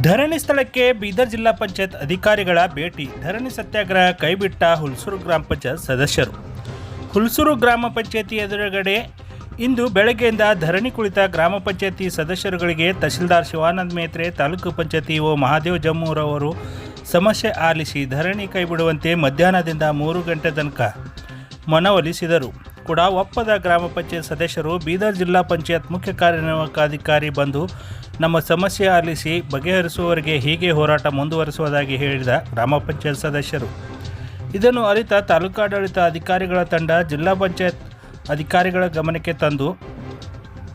ಧರಣಿ ಸ್ಥಳಕ್ಕೆ ಬೀದರ್ ಜಿಲ್ಲಾ ಪಂಚಾಯತ್ ಅಧಿಕಾರಿಗಳ ಭೇಟಿ. ಧರಣಿ ಸತ್ಯಾಗ್ರಹ ಕೈಬಿಟ್ಟ ಹುಲ್ಸೂರು ಗ್ರಾಮ ಪಂಚಾಯತ್ ಸದಸ್ಯರು. ಹುಲ್ಸೂರು ಗ್ರಾಮ ಪಂಚಾಯತಿ ಎದುರುಗಡೆ ಇಂದು ಬೆಳಗ್ಗೆಯಿಂದ ಧರಣಿ ಕುಳಿತ ಗ್ರಾಮ ಪಂಚಾಯತಿ ಸದಸ್ಯರುಗಳಿಗೆ ತಹಶೀಲ್ದಾರ್ ಶಿವಾನಂದ್ ಮೇತ್ರೆ, ತಾಲೂಕು ಪಂಚಾಯತಿ ಒ ಮಹಾದೇವ್ ಜಮ್ಮೂರವರು ಸಮಸ್ಯೆ ಆಲಿಸಿ ಧರಣಿ ಕೈಬಿಡುವಂತೆ ಮಧ್ಯಾಹ್ನದಿಂದ ಮೂರು ಗಂಟೆ ತನಕ ಮನವೊಲಿಸಿದರು. ಕೂಡ ಒಪ್ಪದ ಗ್ರಾಮ ಪಂಚಾಯತ್ ಸದಸ್ಯರು ಬೀದರ್ ಜಿಲ್ಲಾ ಪಂಚಾಯತ್ ಮುಖ್ಯ ಕಾರ್ಯನಿರ್ವಾಹಕ ಅಧಿಕಾರಿ ಬಂದು ನಮ್ಮ ಸಮಸ್ಯೆ ಆಲಿಸಿ ಬಗೆಹರಿಸುವವರೆಗೆ ಹೀಗೆ ಹೋರಾಟ ಮುಂದುವರಿಸುವುದಾಗಿ ಹೇಳಿದ ಗ್ರಾಮ ಪಂಚಾಯತ್ ಸದಸ್ಯರು. ಇದನ್ನು ಅರಿತ ತಾಲೂಕಾಡಳಿತ ಅಧಿಕಾರಿಗಳ ತಂಡ ಜಿಲ್ಲಾ ಪಂಚಾಯತ್ ಅಧಿಕಾರಿಗಳ ಗಮನಕ್ಕೆ ತಂದು,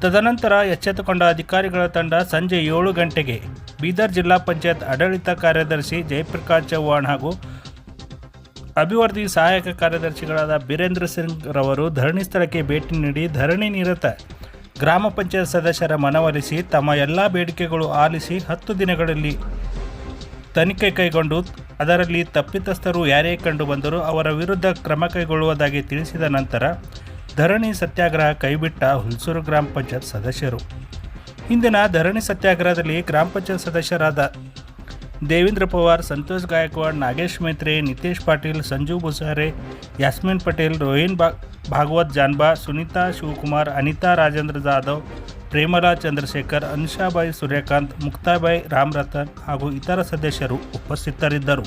ತದನಂತರ ಎಚ್ಚೆತ್ತುಕೊಂಡ ಅಧಿಕಾರಿಗಳ ತಂಡ ಸಂಜೆ ಏಳು ಗಂಟೆಗೆ ಬೀದರ್ ಜಿಲ್ಲಾ ಪಂಚಾಯತ್ ಆಡಳಿತ ಕಾರ್ಯದರ್ಶಿ ಜಯಪ್ರಕಾಶ್ ಚೌಹಾಣ್ ಹಾಗೂ ಅಭಿವೃದ್ಧಿ ಸಹಾಯಕ ಕಾರ್ಯದರ್ಶಿಗಳಾದ ಬೀರೇಂದ್ರ ಸಿಂಗ್ ರವರು ಧರಣಿ ಸ್ಥಳಕ್ಕೆ ಭೇಟಿ ನೀಡಿ ಧರಣಿ ನಿರತ ಗ್ರಾಮ ಪಂಚಾಯತ್ ಸದಸ್ಯರ ಮನವೊಲಿಸಿ ತಮ್ಮ ಎಲ್ಲ ಬೇಡಿಕೆಗಳು ಆಲಿಸಿ ಹತ್ತು ದಿನಗಳಲ್ಲಿ ತನಿಖೆ ಕೈಗೊಂಡು ಅದರಲ್ಲಿ ತಪ್ಪಿತಸ್ಥರು ಯಾರೇ ಕಂಡು ಬಂದರೂ ಅವರ ವಿರುದ್ಧ ಕ್ರಮ ಕೈಗೊಳ್ಳುವುದಾಗಿ ತಿಳಿಸಿದ ನಂತರ ಧರಣಿ ಸತ್ಯಾಗ್ರಹ ಕೈಬಿಟ್ಟ ಹುಲ್ಸೂರು ಗ್ರಾಮ ಪಂಚಾಯತ್ ಸದಸ್ಯರು. ಇಂದಿನ ಧರಣಿ ಸತ್ಯಾಗ್ರಹದಲ್ಲಿ ಗ್ರಾಮ ಪಂಚಾಯತ್ ಸದಸ್ಯರಾದ ದೇವೇಂದ್ರ ಪವಾರ್ ಸಂತೋಷ್ ಗಾಯಕ್ವಾಡ್ ನಾಗೇಶ್ ಮೇತ್ರೆ ನಿತೇಶ್ ಪಾಟೀಲ್ ಸಂಜು ಬುಸಾರೆ ಯಾಸ್ಮಿನ್ ಪಟೇಲ್ ರೋಹಿನ್ ಬಾ ಭಾಗವತ್ ಜಾನ್ಬಾ ಸುನೀತಾ ಶಿವಕುಮಾರ್ ಅನಿತಾ ರಾಜೇಂದ್ರ ಜಾಧವ್ ಪ್ರೇಮಲಾ ಚಂದ್ರಶೇಖರ್ ಅನುಷಾಬಾಯಿ ಸೂರ್ಯಕಾಂತ್ ಮುಕ್ತಾಬಾಯಿ ರಾಮರತನ್ ಹಾಗೂ ಇತರ ಸದಸ್ಯರು ಉಪಸ್ಥಿತರಿದ್ದರು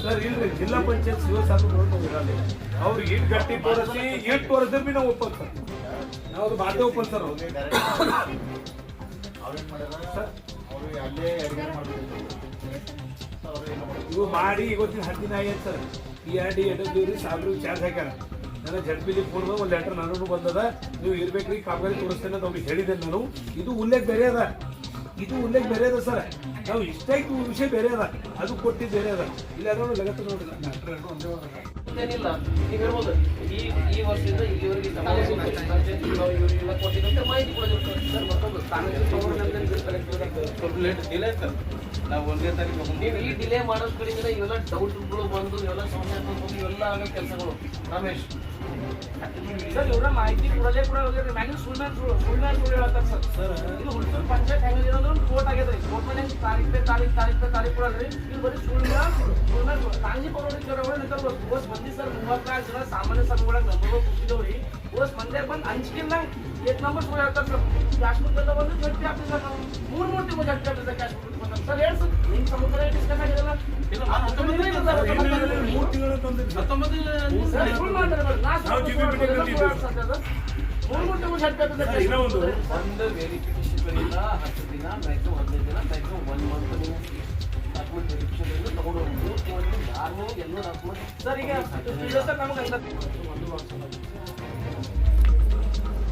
ಸರ್ ಜಿಲ್ಲಾ ಪಂಚಾಯತ್ ಶಿವ ಸಾಕು ಇರಲ್ಲ ಅವ್ರು ಈಟ್ ಗಟ್ಟಿ ನಾವು ಸರ್. ಇವು ಮಾಡಿ ಇವತ್ತಿನ ಹತ್ತು ದಿನ sir. P R D A W ಸಾಬ್ರು charge ಹಾಕ್ಯಾರ. ನನ್ನ ಜಡ್ ಪಿ ಫೋನ್ ಒಂದು ಲೆಟರ್ ನನಗೂ ಬಂದದ. ನೀವು ಇರ್ಬೇಕ್ರಿ, ಕಾಮಗಾರಿ ತೋರಿಸ್ತೇನೆ ಅಂತ ಅವ್ರಿಗೆ ಹೇಳಿದೆ ನಾನು. ಇದು ಉಲ್ಲೇಖ ಬೇರೆ ಅದ. ಇದು ಉಲ್ಲೇಖ ಬೇರೆ ಅದ ಸರ್. ನಾವು ಇಷ್ಟ ಇತ್ತು ವಿಷಯ ಬೇರೆ ಅದ ಅದು ಕೊಟ್ಟಿದ್ದು ಬೇರೆ ಅದ ಇಲ್ಲ ಅದನ್ನು ಲಗತ್ತು ನೋಡಿಲ್ಲ ಏನಿಲ್ಲ. ಈಗ ಹೇಳ್ಬೋದು. ಈ ಈ ವರ್ಷದಿಂದ ಕೊಟ್ಟಿದ್ದಂತೆ ಮಾಹಿತಿ ಕೊಡೋದು ಸರ್ ಮತ್ತೊಂದು ಸ್ವಲ್ಪ ಲೇಟ್ ಡಿಲೇ ಸರ್. ನಾವು ಒಂದೇ ತಾರೀಕು ನೀವು ಈ ಡಿಲೇ ಮಾಡೋದ್ ಕಡೆಯಿಂದ ಇವೆಲ್ಲ ಡೌಟ್ಗಳು ಬಂದು ಇವೆಲ್ಲ ಸಮಸ್ಯೆ ಬಂದು ಇವೆಲ್ಲ ಆಗೋ ಕೆಲಸಗಳು. ರಮೇಶ್. ಸರ್ ಇವರ ಮಾಹಿತಿ ಕೊಡಲೇ ಕೂಡ ಮ್ಯಾಗಿನ ಸುಳ್ಳು ಸುಳ್ಳು ಸುಳ್ಳು ಸರ್. ಸರ್ ಇದು ಹುಡುಗರು ಪಂಚಾಯತ್ ಹೆಂಗಿದೆ ಅಂದ್ರೆ ಒಂದು ಕೋರ್ಟ್ ಆಗಿದೆ ಕೋರ್ಟ್ ಮೇಲೆ ತಾರೀಖ್ ಪೇ ತಾರೀಖ್ ತಾರೀಖ್ ಪೇ ತಾರೀಖ್ ಕೊಡಲ್ರಿ ಇದು ಬರೀ ಸುಳ್ಳು ಸುಳ್ಳು. ಕಾಂಜಿ ಬಂದಿ ಸರ್ ಮೂವತ್ನಾಲ್ಕು ಜನ ಸಾಮಾನ್ಯ ಸಭೆಗಳ ನಂಬರ್ಗಳು ಕೂತಿದ್ದವ್ರಿ. ಓಸ್ ಮಂದ್ಯಾಗ ಬಂದು ಹಂಚಿಕೆಲ್ಲ ಏಟ್ ನಂಬರ್ ಸುಳ್ಳು ಹೇಳ್ತಾರೆ ಸರ್. ಕಾಶ್ಮೀರದಿಂದ ಬಂದು ಜಡ್ಪಿ ಮೂರು ಮೂರು ತಿಂಗಳು ಜಡ್ಪಿ ಆಫೀಸ್ ಕಾಶ್ಮೀರ ಬಂದ ಒಂದು. ಒಂದು ವೆರಿಫಿಕೇಶನ್ ಹತ್ತು ದಿನ ಮ್ಯಾಕ್ಸಿಮಮ್ ಹದಿನೈದು ದಿನ ಮ್ಯಾಕ್ಸಿಮಮ್ ಒನ್ ಮಂತ್ ನೀವು ಡಾಕ್ಯುಮೆಂಟ್ ವೆರಿಫಿಕೇಶನ್ ತಗೊಂಡು ಹೋಗ್ಬೋದು. ಯಾರು ಎಲ್ಲೂ ಡಾಕ್ಯುಮೆಂಟ್ ಸರ್ ಈಗ ನಮಗೆ ಅಂತ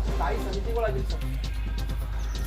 ಸ್ಥಾಯಿ ಸಮಿತಿಗಳಾಗಿತ್ತು ಸರ್.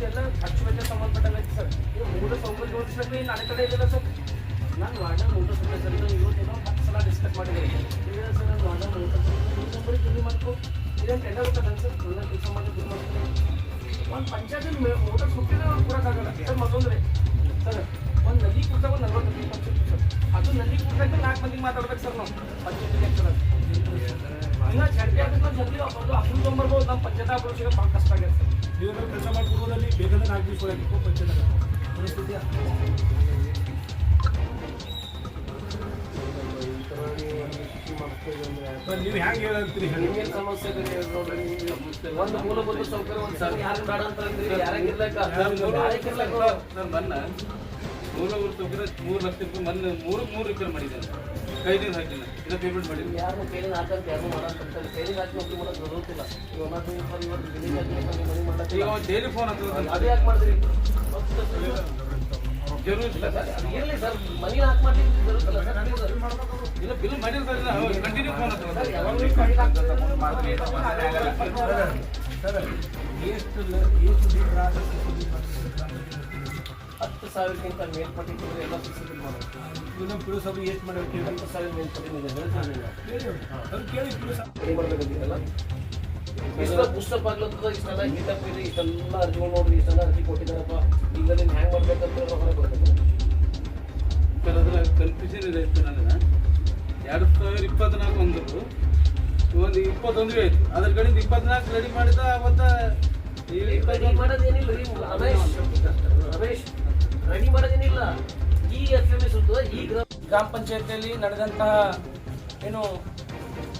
ಕೇಳ್ರಿ ಇದೆಲ್ಲ ಖರ್ಚು ವೆಚ್ಚ ಸಂಬಂಧಪಟ್ಟ ಸರ್. ಇದು ಮೂಲ ಸೌಕರ್ಯ ಜೋಡಿಸ್ಬೇಕು ನನ್ನ ಕಡೆ ಇಲ್ಲ ಸರ್. ನಾನು ವಾರ್ಡನ್ ಮೂಲ ಸೌಕರ್ಯ ಸರ್. ಇವತ್ತೇನೋ ಹತ್ತು ಸಲ ಡಿಸ್ಕಸ್ ಮಾಡಿದ್ದೀನಿ ಇಲ್ಲ ಸರ್, ನಾನು ವಾರ್ಡನ್ ಮೂಲ ಸೌಕರ್ಯ ಇಲ್ಲಿ ಮಾಡ್ಕೊ. ಇದೇನು ಟೆಂಡರ್ ಹೋಗ್ತದೆ ಸರ್? ಎಲ್ಲ ಕೆಲಸ ಮಾಡಿ ಒಂದು ಪಂಚಾಯತ್ ಮೋಟರ್ ಸುಟ್ಟಿದ್ರೆ ಅವ್ರು ಕೊಡೋಕ್ಕಾಗಲ್ಲ ಸರ್, ಮತ್ತೊಂದ್ರೆ, ಸರ್, ಒಂದು ನದಿ ಕುಡ್ದಾಗ ಒಂದು ನಲ್ವತ್ತು ಮಂದಿ ಪಂಚಾಯತ್ ಸರ್. ಅದು ನದಿ ಕುಡ್ದಾಗ ನಾಲ್ಕು ಮಂದಿಗೆ ಮಾತಾಡ್ಬೇಕು, ಸರ್, ನಾವು. ಪಂಚಾಯತ್ ಸರ್ ಇನ್ನ ಜಡ್ಪಿ ಆಗ್ತದೆ ಜಲ್ದಿ ಒಂದು ಅಪ್ಪನ ತೊಗೊಂಬರ್ಬೋದು. ನಮ್ಮ ಪಂಚಾಯತ್ ಅಪ್ರೋಚಿಗೆ ಭಾಳ ಕಷ್ಟ ಆಗಿದೆ ಸರ್. ನೀವೆಲ್ಲ ಕೆಲಸ ಮಾಡಿಕೊಡೋದಲ್ಲಿ ಬೇಗನೆ ನಾಲ್ಕು ದಿವಸ ಒಳಗೆ ಪಂಚಾಯತ್ ಪರಿಸ್ಥಿತಿ ನೀವು ಹೇಳಿ ಸಮಸ್ಯೆ ಒಂದು ಸೌಕರ್ಯ ಒಂದು ಸರ್ ಯಾರು ಮೂರು ಲಕ್ಷ ರೂಪಾಯಿ ಮೂರು ಮೂರು ರಿಪೇರ್ ಮಾಡಿದ್ದಾರೆ ಕೈದಿಂದ ಹಾಕಿಲ್ಲ. ಇದು ಪೇಮೆಂಟ್ ಮಾಡಿಲ್ಲ. ಯಾರು ಕೈಲಿಂದ ಹಾಕಂತ ಯಾರು ಮಾಡಂತ ಅಂತಾರೆ ಕೈಲಿಂದ ಹಾಕಿ ಮಾಡೋದು ಈಗ ಒಂದೊಂದು ಇವತ್ತು ಹಾಕಿ ಮನೆ ಮಾಡಕ್ಕೆ ಈಗ ಡೈಲಿ ಫೋನ್ ಅಂತ. ಅದು ಯಾಕೆ ಮಾಡಿದ್ರಿ? ಜरूर ಇಲ್ಲ. ಸರ್ ಅದು ಇರ್ಲಿ ಸರ್. ಮನೆ ಹಾಕಿ ಬರುತ್ತಲ್ಲ ಸರ್. ಇಲ್ಲ ಬಿಲ್ ಮಾಡಿಲ್ಲ ಸರ್ ಕಂಟಿನ್ಯೂ ಫೋನ್ ಹತ್ತಿರ ಸರ್ ಹಾಕ್ತಾರೆ ಸರ್ ಎಷ್ಟು ಎಷ್ಟು ಬರ್ತದೆ? ಹತ್ತು ಸಾವಿರಕ್ಕಿಂತ ಮೇಲ್ಪಟ್ಟಿದ್ರೆ ಎಲ್ಲ ಮಾಡಬೇಕು. ಮಾಡೋದು ಇನ್ನೊಂದು ಪುರಸಭೆ ಎಷ್ಟು ಮಾಡಬೇಕು ಹತ್ತು ಸಾವಿರ ಮೇಲ್ಪಟ್ಟಿದೆ ಹೇಳ್ತೀನಿ ನೀವು ಕೇಳಿ ಪುರಸಭೆ ಮಾಡ್ಬೇಕಂತೀರಲ್ಲ ಇಷ್ಟ ಪುಸ್ತಕ ಆಗ್ಲತ್ತದ ಇಷ್ಟೆಲ್ಲ ಹೀಟಪ್ ಇದೆ ಇಷ್ಟೆಲ್ಲ ಅರ್ಜಿಗಳು ನೋಡ್ರಿ ಇಷ್ಟೆಲ್ಲ ಅರ್ಜಿ ಕೊಟ್ಟಿದ್ದಾರಪ್ಪ. ಈಗ ನೀನು ಹ್ಯಾಂಗ್ ಮಾಡ್ಬೇಕಂತ ಹೊರಗೆ ಬರ್ಬೇಕು. ಸರ್ ಅದ್ರ ಕನ್ಫ್ಯೂಷನ್ ಇದೆ ನನಗೆ ಎರಡು ಸಾವಿರ ಇಪ್ಪತ್ನಾಲ್ಕು ಅಂದರು ಒಂದು ಇಪ್ಪತ್ತೊಂದು ಆಯ್ತು ಅದ್ರ ಕಡೆಯಿಂದ ಇಪ್ಪತ್ನಾಲ್ಕು ರೆಡಿ ಮಾಡಿದ ಅವತ್ತ ರೆಡಿ ಮಾಡೋದೇನಿಲ್ಲ ರೀ ರಮೇಶ್ ರಮೇಶ್ ರೆಡಿ ಮಾಡೋದೇನಿಲ್ಲ. ಈ ಎಫ್ ಎಂ ಎಸ್ ಈ ಗ್ರಾಮ ಗ್ರಾಮ ಪಂಚಾಯತಿಯಲ್ಲಿ ನಡೆದಂತಹ ಏನು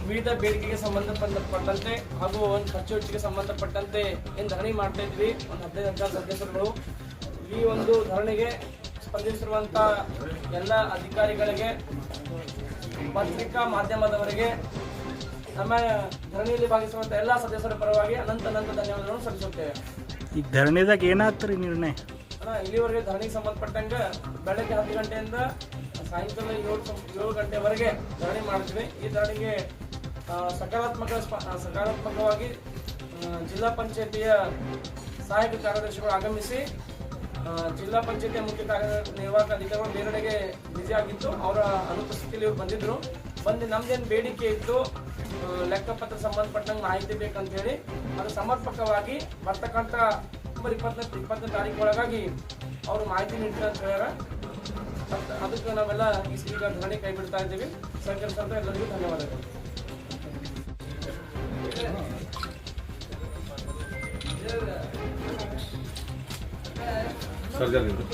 ವಿವಿಧ ಬೇಡಿಕೆಗೆ ಸಂಬಂಧಪಟ್ಟಂತೆ ಹಾಗೂ ಒಂದು ಖರ್ಚು ವೆಚ್ಚಕ್ಕೆ ಸಂಬಂಧಪಟ್ಟಂತೆ ಏನು ಧರಣಿ ಮಾಡ್ತಾ ಇದ್ವಿ. ಒಂದು ಹದಿನೈದು ಹದಿನಾರು ಸದಸ್ಯರುಗಳು. ಈ ಒಂದು ಧರಣಿಗೆ ಸ್ಪಂದಿಸಿರುವಂಥ ಎಲ್ಲ ಅಧಿಕಾರಿಗಳಿಗೆ ಪತ್ರಿಕಾ ಮಾಧ್ಯಮದವರಿಗೆ ನಮ್ಮ ಧರಣಿಯಲ್ಲಿ ಭಾಗಿಸುವಂತ ಎಲ್ಲ ಸದಸ್ಯರ ಪರವಾಗಿ ಅನಂತ ಅನಂತ ಧನ್ಯವಾದಗಳನ್ನು ಸಲ್ಲಿಸುತ್ತೇವೆ. ಈ ಧರಣಿದಾಗ ಏನಾಗ್ತರಿ ನಿರ್ಣಯ? ಅಣ್ಣ ಇಲ್ಲಿವರೆಗೆ ಧರಣಿಗೆ ಸಂಬಂಧಪಟ್ಟಂಗೆ ಬೆಳಗ್ಗೆ ಹತ್ತು ಗಂಟೆಯಿಂದ ಸಾಯಂಕಾಲ ಏಳು ಏಳು ಗಂಟೆವರೆಗೆ ಧರಣಿ ಮಾಡ್ತೀವಿ. ಈ ಧರಣಿಗೆ ಸಕಾರಾತ್ಮಕ ಸಕಾರಾತ್ಮಕವಾಗಿ ಜಿಲ್ಲಾ ಪಂಚಾಯತಿಯ ಸಹಾಯಕ ಕಾರ್ಯದರ್ಶಿಗಳು ಆಗಮಿಸಿ ಜಿಲ್ಲಾ ಪಂಚಾಯತಿಯ ಮುಖ್ಯ ಕಾರ್ಯನಿರ್ವಾಹಕ ಅಧಿಕಾರಿಗಳು ಬೇರೆಡೆಗೆ ಬ್ಯುಸಿ ಆಗಿತ್ತು ಅವರ ಅನುಪಸ್ಥಿತಿಯಲ್ಲಿ ಬಂದಿದ್ದರು ಬಂದಿದ್ರು. ಬಂದು ನಮ್ದೇನು ಬೇಡಿಕೆ ಇತ್ತು ಲೆಕ್ಕಪತ್ರ ಸಂಬಂಧಪಟ್ಟಂಗೆ ಮಾಹಿತಿ ಬೇಕಂತ ಹೇಳಿ ಅದು ಸಮರ್ಪಕವಾಗಿ ಬರ್ತಕ್ಕಂಥ ಅಕ್ಟೋಬರ್ ಇಪ್ಪತ್ತನೇ ಇಪ್ಪತ್ತನೇ ತಾರೀಕು ಒಳಗಾಗಿ ಅವರು ಮಾಹಿತಿ ನೀಡ್ತಾರೆ ಅಂತ ಹೇಳ್ಯಾರ. ಅದ್- ಅದಕ್ಕೆ ನಾವೆಲ್ಲ ಈ- ಈಗ ಧರಣಿ ಕೈ ಬಿಡ್ತಾ ಇದ್ದೀವಿ ಸಹಕರಿಸಿದಂತ ಎಲ್ಲರಿಗೂ ಧನ್ಯವಾದಗಳು. ಸರ್ ಬೆಳಗುಂಟು